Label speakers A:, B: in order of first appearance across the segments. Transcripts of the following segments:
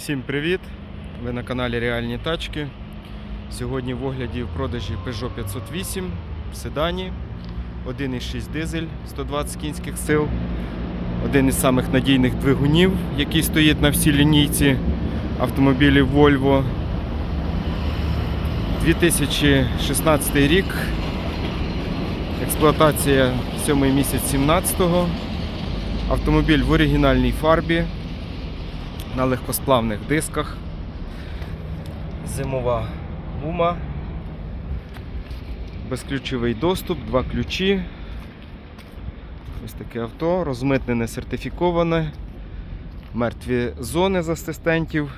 A: Всім привіт! Ви на каналі Реальні тачки. Сьогодні в огляді в продажі Peugeot 508 в седані, 1,6 дизель 120 кінських сил, один із самих надійних двигунів, який стоїть на всій лінійці автомобілів Volvo. 2016 рік. Експлуатація 7 місяць 17-го. Автомобіль в оригінальній фарбі на легкосплавних дисках. Зимова гума. Безключовий доступ, два ключі. Ось таке авто, розмитнене, сертифіковане. Мертві зони з асистентів.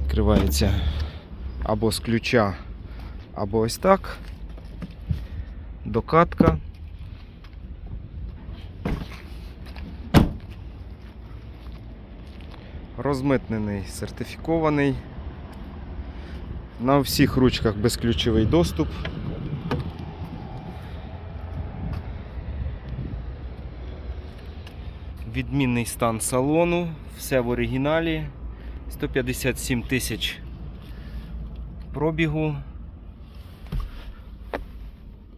A: Відкривається або з ключа, або ось так. Докатка. Розмитнений, сертифікований. На всіх ручках безключовий доступ. Відмінний стан салону, все в оригіналі. 157 тисяч пробігу.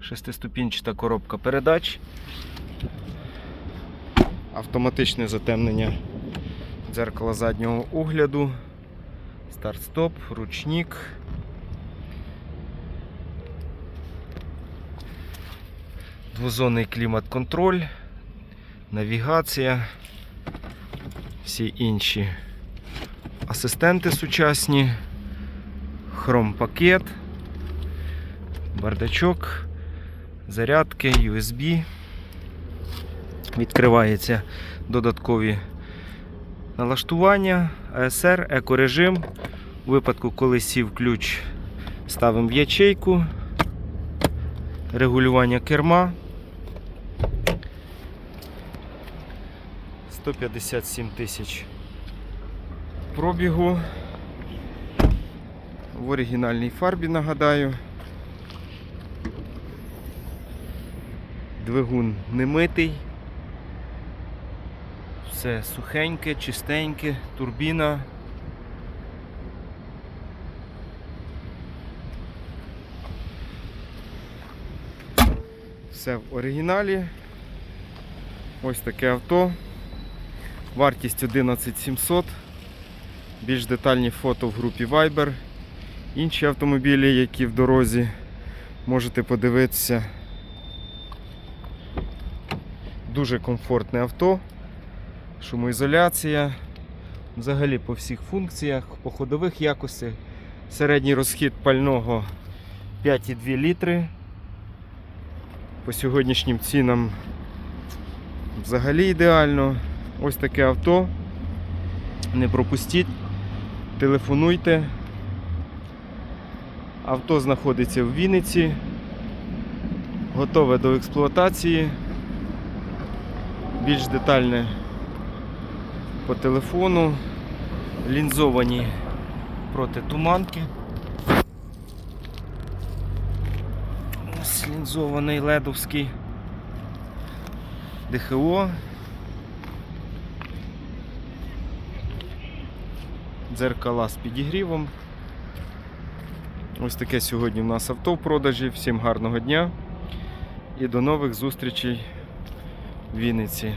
A: Шестиступінчата коробка передач. Автоматичне затемнення дзеркало заднього огляду, старт-стоп, ручник. Двозонний клімат-контроль, навігація, всі інші асистенти сучасні, хром-пакет, бардачок, зарядки, USB. Відкривається додаткові налаштування, ASR, екорежим. У випадку, коли сів ключ, ставимо в ячейку, регулювання керма. 157 тисяч пробігу. В оригінальній фарбі нагадаю. Двигун не митий. Все сухеньке, чистеньке, турбіна. Все в оригіналі. Ось таке авто. Вартість 11700. Більш детальні фото в групі Viber. Інші автомобілі, які в дорозі, можете подивитися. Дуже комфортне авто шумоізоляція. Взагалі по всіх функціях, по ходових якостях. Середній розхід пального 5,2 літри. По сьогоднішнім цінам взагалі ідеально. Ось таке авто. Не пропустіть, телефонуйте. Авто знаходиться в Вінниці, готове до експлуатації. Більш детальне по телефону, лінзовані протитуманки. Ось лінзований ледовський ДХО. Дзеркала з підігрівом. Ось таке сьогодні в нас авто в продажі. Всім гарного дня і до нових зустрічей в Вінниці.